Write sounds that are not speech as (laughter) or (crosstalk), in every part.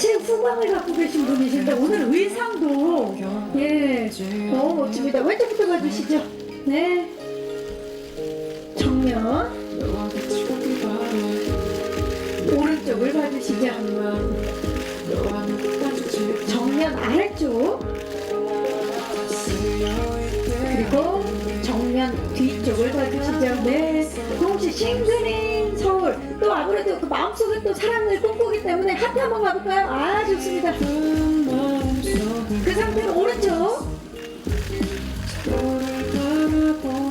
빛의 후광을 갖고 계신 분이신데 오늘 의상도 예 너무 멋집니다. 왼쪽부터 가주시죠. 네. 정면 오른쪽을 봐주시죠. 정면 아래쪽 그리고 정면 뒤쪽을 봐주시죠. 네. 또 혹시 서울 또 아무래도 그 마음속에 또 사랑을 꿈꾸기 때문에 하트 한번 가볼까요? 아 좋습니다. 그 상태로 오른쪽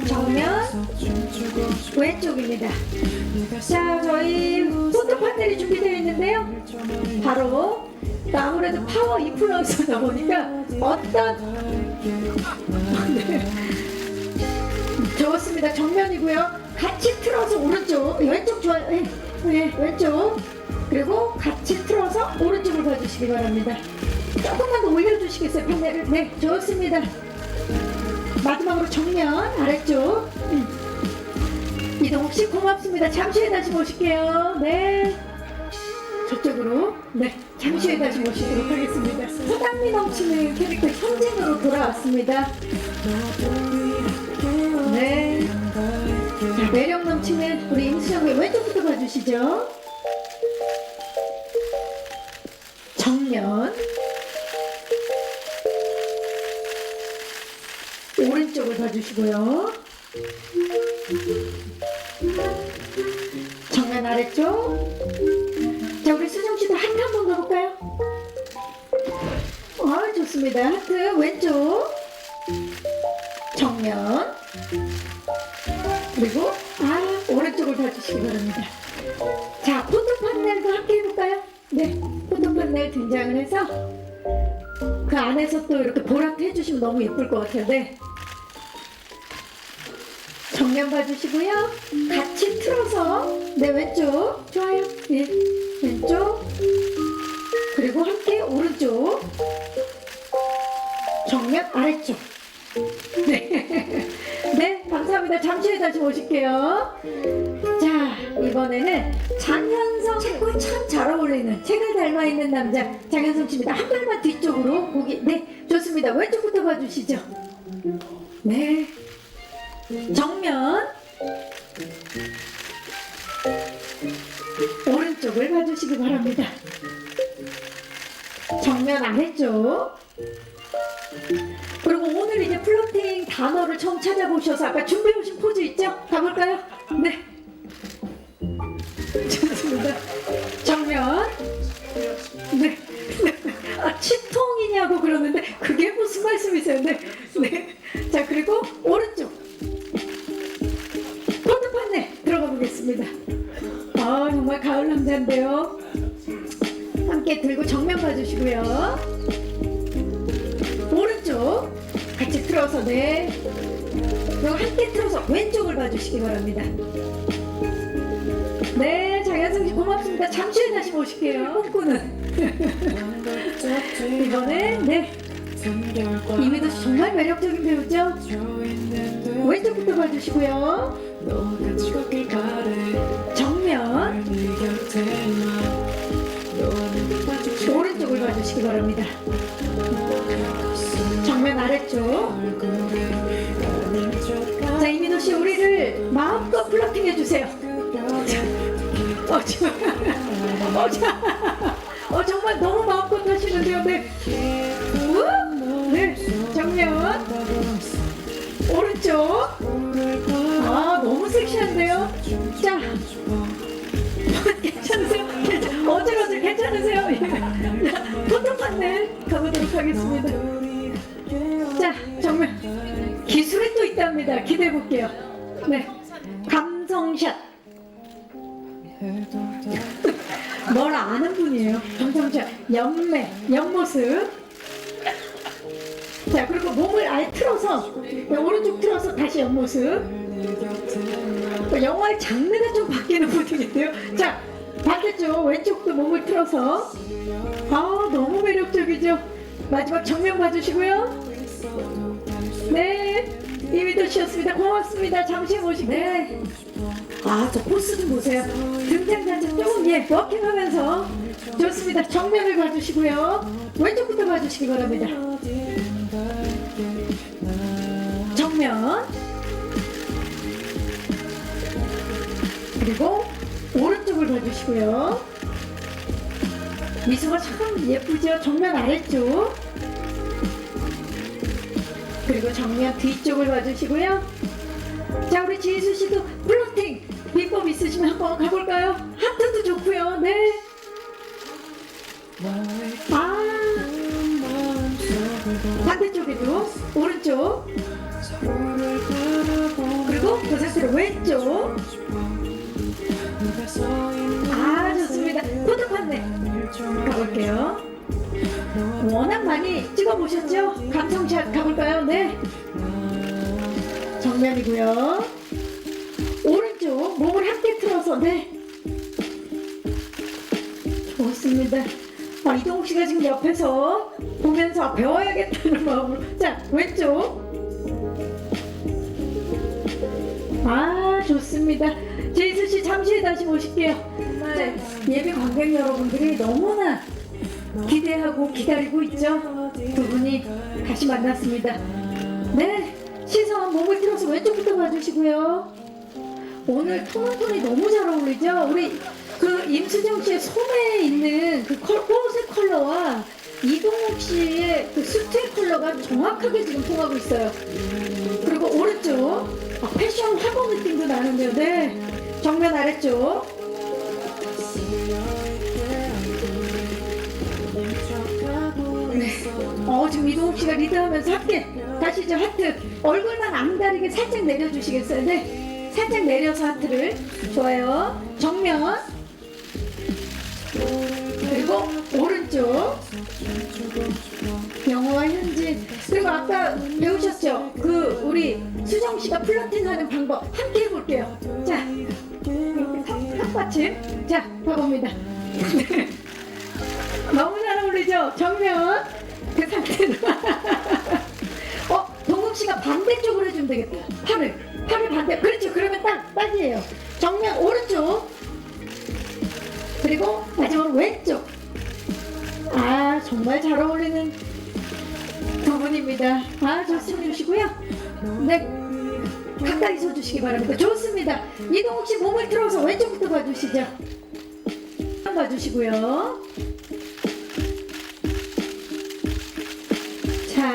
정면 왼쪽입니다. 자 저희 포토 판넬이 준비되어 있는데요. 바로 또 아무래도 파워 인플루언서다 보니까 어떤 (laughs) 네. 좋습니다. 정면이고요. 같이 틀어서 오른쪽, 왼쪽 좋아요. 네, 네, 왼쪽. 그리고 같이 틀어서 오른쪽을 봐주시기 바랍니다. 조금만 더 올려주시겠어요, 판넬을? 네, 좋습니다. 마지막으로 정면, 아래쪽. 음. 이동욱 씨 고맙습니다. 잠시 후에 다시 모실게요. 네. 저쪽으로 네 잠시 후에 다시 모시도록 하겠습니다. 사랑미 넘치는 캐릭터 현진으로 돌아왔습니다. 네. 자, 매력 넘치는 우리 임수정의 왼쪽부터 봐주시죠. 정면. 오른쪽을 봐주시고요. 정면 아래쪽. 자, 우리 수정 씨도 하트 한번 가볼까요? 아, 좋습니다. 하트 왼쪽. 정면. 그리고 아, 오른쪽을 봐주시기 바랍니다. 자, 포토 판넬도 함께 해볼까요? 네, 포토 판넬 등장을 해서 그 안에서 또 이렇게 보라트 해주시면 너무 예쁠 것. 네. 정면 봐주시고요. 같이 틀어서 네 왼쪽 좋아요. 네 왼쪽 그리고 함께 오른쪽 정면 아래쪽. 네. (laughs) 네 감사합니다. 잠시 후에 다시 오실게요. 자 이번에는 장현성 책과 참 잘 어울리는 책을 닮아 있는 남자 장현성 씨입니다. 한 발만 뒤쪽으로 보기 네 좋습니다. 왼쪽부터 봐주시죠. 네. 정면 오른쪽을 봐주시기 바랍니다. 정면 아래쪽 그리고 오늘 이제 플로팅 단어를 처음 찾아보셔서 아까 준비해 오신 포즈 있죠? 가볼까요? 네 (laughs) 좋습니다. 정면 네. (laughs) 아, 치통이냐고 그러는데 그게 무슨 말씀이세요? 네. 네. 자 그리고 오른쪽 포트 판넬 들어가 보겠습니다. 아 정말 가을 남자인데요. 함께 들고 정면 봐주시고요. 네. 그리고 함께 틀어서 왼쪽을 봐주시기 바랍니다. 네, 장현성 씨 고맙습니다. 잠시 후에 다시 모실게요. 꿈꾸는 이번엔 네씨 정말 매력적인 배우죠. 왼쪽부터 봐주시고요. 정면 오른쪽을 봐주시기 바랍니다. 자 이민호 씨 우리를 마음껏 플러팅 해주세요. 어, 저, 어, 자, 어 정말 너무 마음껏 하시는데요. 네. 우? 네. 정면 오른쪽. 아 너무 섹시한데요. 자 괜찮으세요? 괜찮, 어질어질 괜찮으세요? 포토 판넬 가보도록 하겠습니다. 자, 정말 기술이 또 있답니다. 기대해 볼게요. 네, 감성샷. (laughs) 뭘 아는 분이에요. 감성샷. 옆매, 옆모습. 자, 그리고 몸을 아예 틀어서 네, 오른쪽 틀어서 다시 옆모습. 또 영화의 장르가 좀 바뀌는 분위기인데요. 자, 반대쪽 왼쪽도 몸을 틀어서 아 너무 매력적이죠. 마지막 정면 봐주시고요. 네, 이미도 씨였습니다. 고맙습니다. 잠시 모시고. 네. 아, 저 포스 좀 보세요. 등장 단점 조금 예, 워킹하면서 좋습니다. 정면을 봐주시고요. 왼쪽부터 봐주시기 바랍니다. 정면. 그리고 오른쪽을 봐주시고요. 미소가 참 예쁘죠? 정면 아래쪽. 그리고 정면 뒤쪽을 봐주시고요. 자, 우리 지수 씨도 플로팅 비법 있으시면 한번 가볼까요? 하트도 좋고요. 네. 아, 반대쪽에도 오른쪽. 그리고 그 상태로 왼쪽. 아, 좋습니다. 포토판네 가볼게요. 워낙 많이 찍어보셨죠? 감성샷 가볼까요? 네. 정면이고요. 오른쪽 몸을 함께 틀어서 네. 좋습니다. 아, 이동욱 씨가 지금 옆에서 보면서 배워야겠다는 마음으로 자 왼쪽 아 좋습니다. 제이수 씨 잠시 후에 다시 모실게요. 자, 예비 관객 여러분들이 너무나 기대하고 기다리고 있죠. 두 분이 다시 만났습니다. 네, 시선 몸을 틀어서 왼쪽부터 봐주시고요. 오늘 톤톤이 너무 잘 어울리죠. 우리 그 임수정 씨의 손에 있는 그 컬, 꽃의 컬러와 이동욱 씨의 그 수트의 컬러가 정확하게 지금 통하고 있어요. 그리고 오른쪽 아, 패션 학원 느낌도 나는데요. 네, 정면 아래쪽. 어 지금 이동욱 씨가 리드하면서 함께 다시 저 하트 얼굴만 안 가리게 살짝 내려주시겠어요? 네, 살짝 내려서 하트를 좋아요. 정면 그리고 오른쪽 영어와 현진 그리고 아까 배우셨죠? 그 우리 수정 씨가 플러팅하는 방법 함께 해볼게요. 자 탑받침 자 가봅니다. (laughs) 너무 잘 어울리죠? 정면 그 상태로. (laughs) 어 동국 씨가 반대쪽으로 해주면 되겠다. 팔을. 팔을 반대. 그렇죠. 그러면 딱 딱이에요. 정면 오른쪽. 그리고 마지막으로 왼쪽. 아 정말 잘 어울리는 두 분입니다. 아 좋습니다. 주시고요. 네. 가까이 서 주시기 바랍니다. 좋습니다. 이동욱 씨 몸을 틀어서 왼쪽부터 봐주시죠. 봐주시고요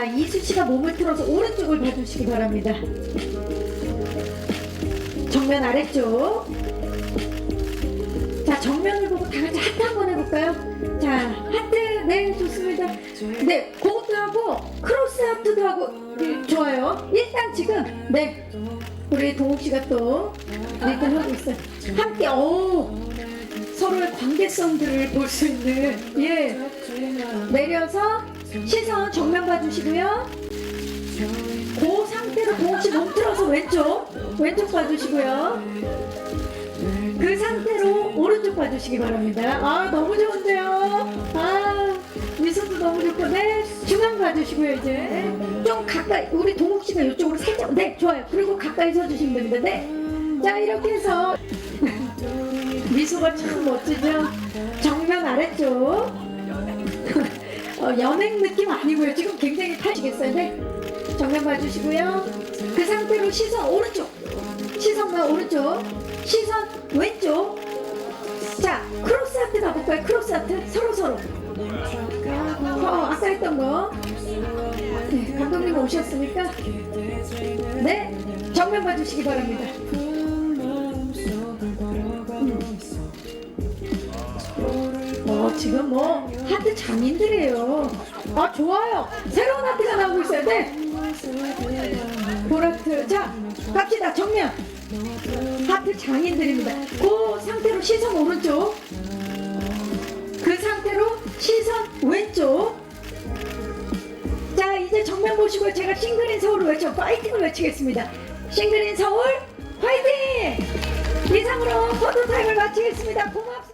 자, 이수 씨가 몸을 틀어서 오른쪽을 봐주시기 바랍니다. 정면 아래쪽. 자, 정면을 보고 다 같이 하트 한번 해볼까요? 자, 하트, 네, 좋습니다. 네, 그것도 하고, 크로스 하트도 하고, 네, 좋아요. 일단 지금, 네, 우리 동욱 씨가 또, 일단 하고 있어요. 함께, 오, 서로의 관계성들을 볼 수 있는, 예, 내려서, 시선 정면 봐주시고요. 그 상태로 동시 몸 틀어서 왼쪽 왼쪽 봐주시고요. 그 상태로 오른쪽 봐주시기 바랍니다. 아 너무 좋은데요. 아 미소도 너무 좋고 네 중앙 봐주시고요 이제 좀 가까이 우리 동욱 씨가 이쪽으로 살짝 네 좋아요. 그리고 가까이 서주시면 됩니다. 네. 자 이렇게 해서 (laughs) 미소가 참 멋지죠. 정면 아래쪽. (laughs) 어, 연행 느낌 아니고요. 지금 굉장히 타시겠어요. 네. 정면 봐주시고요. 그 상태로 시선 오른쪽. 시선만 오른쪽. 시선 왼쪽. 자, 크로스 하트 가볼까요? 크로스 하트. 서로 서로. 어, 아까 했던 거. 네, 감독님 오셨으니까. 네. 정면 봐주시기 바랍니다. 지금 뭐 하트 장인들이에요. 아 좋아요. 새로운 하트가 나오고 있어요. 네. 보라트. 자 갑시다. 정면. 하트 장인들입니다. 그 상태로 시선 오른쪽. 그 상태로 시선 왼쪽. 자 이제 정면 보시고 제가 싱글인 서울을 외쳐 파이팅을 외치겠습니다. 싱글인 서울 파이팅! 이상으로 포토타임을 마치겠습니다. 고맙습니다.